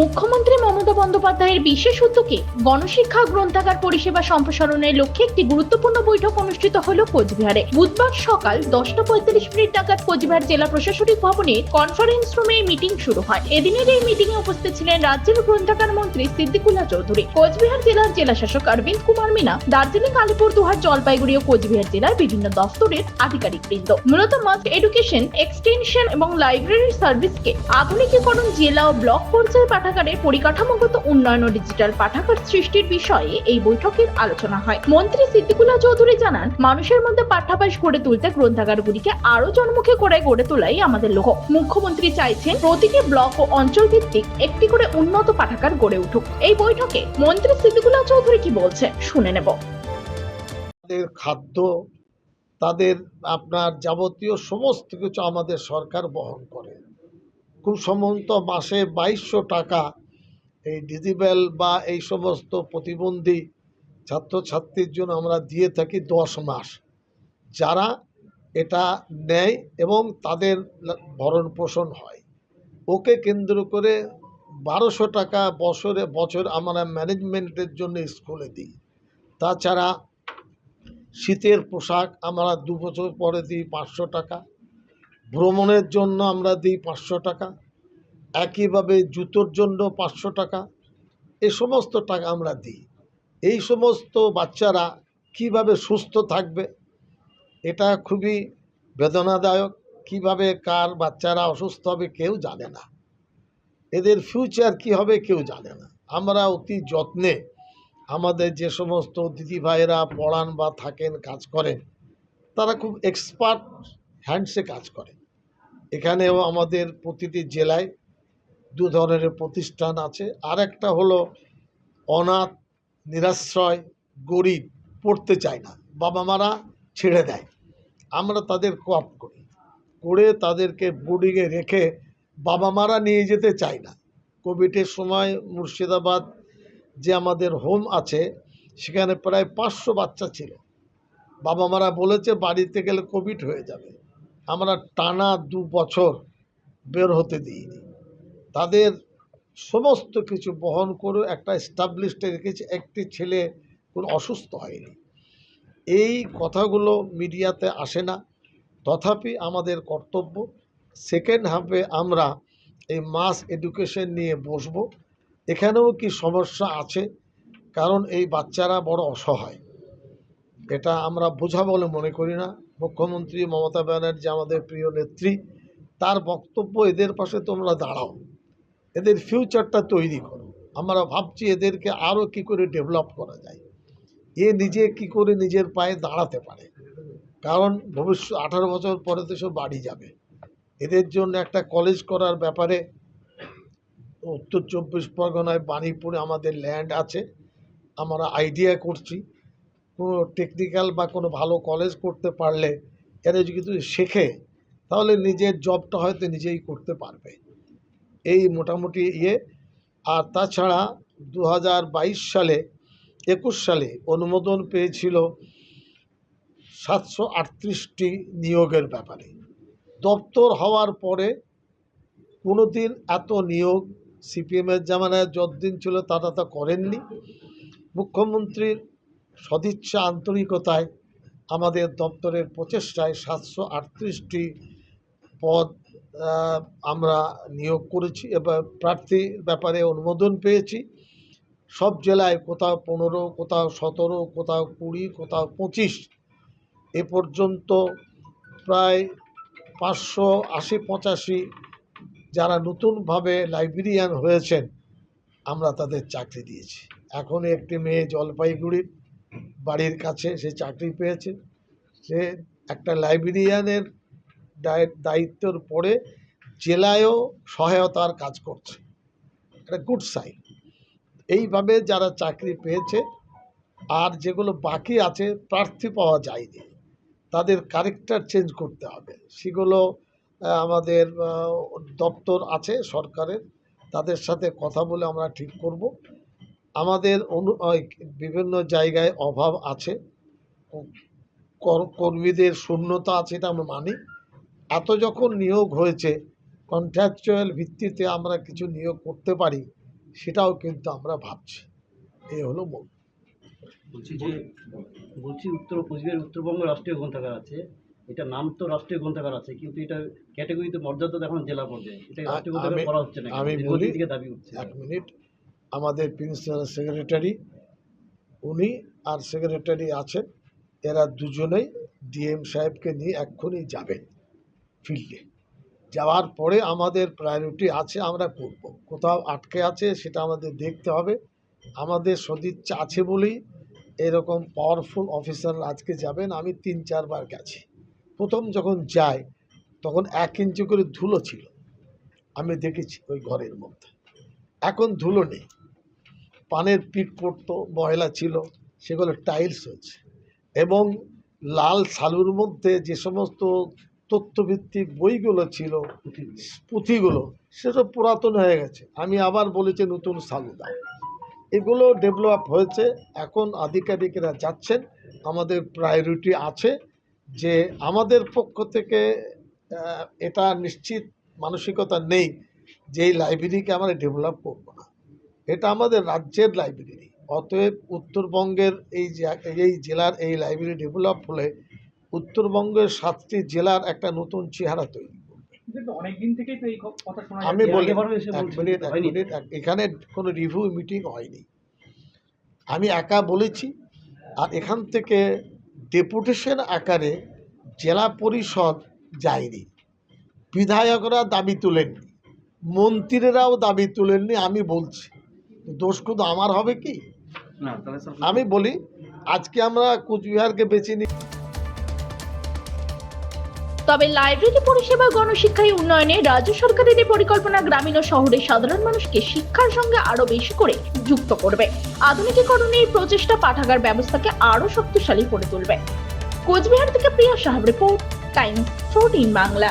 মুখ্যমন্ত্রী মমতা বন্দ্যোপাধ্যায়ের বিশেষ উদ্যোগে গণশিক্ষা, গ্রন্থাগার পরিষেবা সম্প্রসারণের লক্ষ্যে একটি গুরুত্বপূর্ণ বৈঠক অনুষ্ঠিত হল কোচবিহারে। বুধবার সকাল দশটা পঁয়তাল্লিশ মিনিট নাগাদ কোচবিহার জেলা প্রশাসনিক ভবনে কনফারেন্স রুমে মিটিং শুরু হয়। এদিনের এই মিটিং এ উপস্থিত ছিলেন রাজ্যের গ্রন্থাগার মন্ত্রী সিদ্দিকুল্লাহ চৌধুরী, কোচবিহার জেলার জেলা শাসক অরবিন্দ কুমার মিনা, দার্জিলিং আলিপুরদুয়ার জলপাইগুড়ি ও কোচবিহার জেলার বিভিন্ন দফতরের আধিকারিক বৃন্দ মূলত মাস্ট এডুকেশন, এক্সটেনশন এবং লাইব্রেরি সার্ভিসকে আধুনিকীকরণ জেলা ও ব্লক পর্যায়ে পাঠাগারের পরিকাঠামোগত উন্নয়ন ও ডিজিটাল পাঠাগার সৃষ্টির বিষয়ে এই বৈঠকের আলোচনা হয়। মন্ত্রী সিদ্দিকুল্লাহ চৌধুরী জানান, মানুষের মধ্যে পাঠ্যাভ্যাস গড়ে তুলতে গ্রন্থাগারগুলিকে আরও জনমুখী করে গড়ে তোলাই আমাদের লক্ষ্য। মুখ্যমন্ত্রী চাইছেন প্রতিটি ব্লক ও অঞ্চল ভিত্তিক একটি করে উন্নত পাঠাগার গড়ে উঠুক। এই বৈঠকে মন্ত্রী সিদ্দিকুল্লাহ চৌধুরী কি বলছে শুনে নেব। খাদ্য, তাদের আপনার যাবতীয় সমস্ত কিছু আমাদের সরকার বহন করে। খুব সম্ভবত মাসে বাইশশো টাকা এই ডিজিটাল বা এই সমস্ত প্রতিবন্ধী ছাত্রছাত্রীর জন্য আমরা দিয়ে থাকি দশ মাস। যারা এটা নেয় এবং তাদের ভরণ পোষণ হয়। ওকে কেন্দ্র করে বারোশো টাকা বছরে বছর আমরা ম্যানেজমেন্টের জন্য স্কুলে দিই। তাছাড়া শীতের পোশাক আমরা দু বছর পরে দিই পাঁচশো টাকা। ভ্রমণের জন্য আমরা দিই পাঁচশো টাকা। একইভাবে জুতোর জন্য পাঁচশো টাকা। এ সমস্ত টাকা আমরা দিই। এই সমস্ত বাচ্চারা কীভাবে সুস্থ থাকবে, এটা খুবই বেদনাদায়ক। কীভাবে কার বাচ্চারা অসুস্থ হবে কেউ জানে না। এদের ফিউচার কি হবে কেউ জানে না। আমরা অতি যত্নে আমাদের যে সমস্ত দিদিভাইয়েরা পড়ান বা থাকেন, কাজ করেন, তারা খুব এক্সপার্ট হ্যান্ডসে কাজ করে। এখানেও আমাদের প্রতিটি জেলায় দু ধরনের প্রতিষ্ঠান আছে। আর একটা হলো অনাথ, নিরাশ্রয়, গরিব পড়তে চায় না, বাবা মারা ছেড়ে দেয়। আমরা তাদের কোয়াপ করি। করে তাদেরকে বোর্ডিংয়ে রেখে বাবা মারা নিয়ে যেতে চায় না। কোভিডের সময় মুর্শিদাবাদ যে আমাদের হোম আছে, সেখানে প্রায় পাঁচশো বাচ্চা ছিল। বাবা মারা বলেছে, বাড়িতে গেলে কোভিড হয়ে যাবে। আমরা টানা দু বছর বের হতে দিইনি। তাদের সমস্ত কিছু বহন করে একটা স্টাবলিশডে রেখেছে, একটি ছেলে কোনো অসুস্থ হয়নি। এই কথাগুলো মিডিয়াতে আসে না। তথাপি আমাদের কর্তব্য সেকেন্ড হাফে আমরা এই মাস এডুকেশন নিয়ে বসবো। এখানেও কি সমস্যা আছে? কারণ এই বাচ্চারা বড় অসহায়। এটা আমরা বোঝা বলে মনে করি না। মুখ্যমন্ত্রী মমতা ব্যানার্জি আমাদের প্রিয় নেত্রী, তার বক্তব্য এদের পাশে তোমরা দাঁড়াও। এদের ফিউচারটা তৈরি করো। আমরা ভাবছি এদেরকে আরও কি করে ডেভেলপ করা যায়। এ নিজে কি করে নিজের পায়ে দাঁড়াতে পারে? কারণ ভবিষ্যৎ, আঠারো বছর পরে তো সব বাড়ি যাবে। এদের জন্য একটা কলেজ করার ব্যাপারে উত্তর চব্বিশ পরগনায় বাণীপুরে আমাদের ল্যান্ড আছে। আমরা আইডিয়া করছি। কোনো টেকনিক্যাল বা কোনো ভালো কলেজ করতে পারলে এরা যদি শেখে, তাহলে নিজের জবটা হয়তো নিজেই করতে পারবে। এই মোটামুটি ইয়ে। আর তাছাড়া দু হাজার বাইশ সালে, একুশ সালে অনুমোদন পেয়েছিল সাতশো আটত্রিশটি নিয়োগের ব্যাপারে। দপ্তর হওয়ার পরে কোনো দিন এত নিয়োগ সিপিএমের জামানায় যতদিন ছিল তারা তা করেননি। মুখ্যমন্ত্রীর সদিচ্ছা আন্তরিকতায় আমাদের দপ্তরের প্রচেষ্টায় সাতশো আটত্রিশটি পদ আমরা নিয়োগ করেছি, এবার প্রার্থীর ব্যাপারে অনুমোদন পেয়েছি। সব জেলায় কোথাও পনেরো, কোথাও সতেরো, কোথাও কুড়ি, কোথাও পঁচিশ, এ পর্যন্ত প্রায় পাঁচশো আশি পঁচাশি যারা নতুনভাবে লাইব্রেরিয়ান হয়েছেন, আমরা তাদের চাকরি দিয়েছি। এখন একটি মেয়ে জলপাইগুড়ির বাড়ির কাছে সে চাকরি পেয়েছে। সে একটা লাইব্রেরিয়ানের দায়িত্বর পরে জেলায়ও সহায়তার কাজ করছে। একটা গুড সাইন এইভাবে যারা চাকরি পেয়েছে আর যেগুলো বাকি আছে প্রার্থী পাওয়া যায়নি, তাদের কারেক্টার চেঞ্জ করতে হবে। সেগুলো আমাদের দপ্তর আছে, সরকারের, তাদের সাথে কথা বলে আমরা ঠিক করব। আমাদের অনু বিভিন্ন জায়গায় অভাব আছে। কর- কর্মীদের শূন্যতা আছে এটা আমরা মানি। এত যখন নিয়োগ হয়েছে কন্ট্রাকচুয়াল ভিত্তিতে আমরা কিছু নিয়োগ করতে পারি সেটাও কিন্তু আমরা ভাবছি। এই হলো মূল। বলছি যে বলছি উত্তর কোচবিহার উত্তরবঙ্গ রাষ্ট্রীয় গ্রন্থাগার আছে। এটা নাম তো রাষ্ট্রীয় গ্রন্থাগার আছে কিন্তু এটা ক্যাটাগরিতে মর্যাদা এখন জেলা পর্যায়ে। এটা রাষ্ট্রীয় গ্রন্থাগার আমি- করা হচ্ছে না আমি বলি- দাবি উঠছে এক মিনিট। আমাদের প্রিন্সিপাল সেক্রেটারি উনি আর সেক্রেটারি আছেন। এরা দুজনেই ডিএম সাহেবকে নিয়ে এক্ষুনি যাবেন। ফিল্ডে। যাওয়ার পরে আমাদের প্রায়োরিটি আছে, আমরা করব। কোথাও আটকে আছে, সেটা আমাদের দেখতে হবে। আমাদের সদিচ্ছা আছে বলেই এরকম পাওয়ারফুল অফিসার আজকে যাবেন, আমি তিন চারবার গেছি। প্রথম যখন যাই, তখন এক ইঞ্চি করে ধুলো ছিল। আমি দেখেছি ওই ঘরের মধ্যে। এখন ধুলো নেই। পানের পিট পড়তো, ময়লা ছিল, সেগুলো টাইলস হয়েছে। এবং লাল সালুর মধ্যে যে সমস্ত তথ্যভিত্তিক বইগুলো ছিল পুঁথিগুলো। সেসব পুরাতন হয়ে গেছে। আমি আবার বলেছি নতুন সালু দাও এগুলো ডেভেলপ হয়েছে এখন আধিকারিকরা যাচ্ছেন আমাদের প্রায়োরিটি আছে যে আমাদের পক্ষ থেকে এটা নিশ্চিত মানসিকতা নেই যে এই লাইব্রেরিকে আমরা ডেভেলপ করব না। এটা আমাদের রাজ্যের লাইব্রেরি অতএব উত্তরবঙ্গের এই যে- এই জেলার এই লাইব্রেরি ডেভেলপ হলে উত্তরবঙ্গের সাতটি জেলার একটা নতুন চেহারা তৈরি করবে। কিন্তু অনেকদিন থেকেই তো এই ক- কথা শোনা আমি বলি এখানে কোনো রিভিউ মিটিং হয়নি। আমি একা বলেছি আর এখান থেকে ডেপুটেশন আকারে জেলা পরিষদ যায়নি। বিধায়করা দাবি তুলেননি মন্ত্রীরাও দাবি তুলেননি আমি বলছি। দোষ শুধু আমার হবে কি? না তাহলে স্যার আমি বলি আজকে আমরা কুচবিহারকে বেছে নিই। তবে লাইব্রেরি পরিষেবা গণশিক্ষায় উন্নয়নে রাজ্য সরকারের পরিকল্পনা গ্রামীণ ও শহরের সাধারণ মানুষকে শিক্ষার সঙ্গে আরও বেশি করে যুক্ত করবে। আধুনিকীকরণের প্রচেষ্টা পাঠাগার ব্যবস্থাকে আরও শক্তিশালী করে তুলবে। কোচবিহার থেকে প্রিয়া সাহাব রিপোর্ট, টাইমস ফোরটিন বাংলা।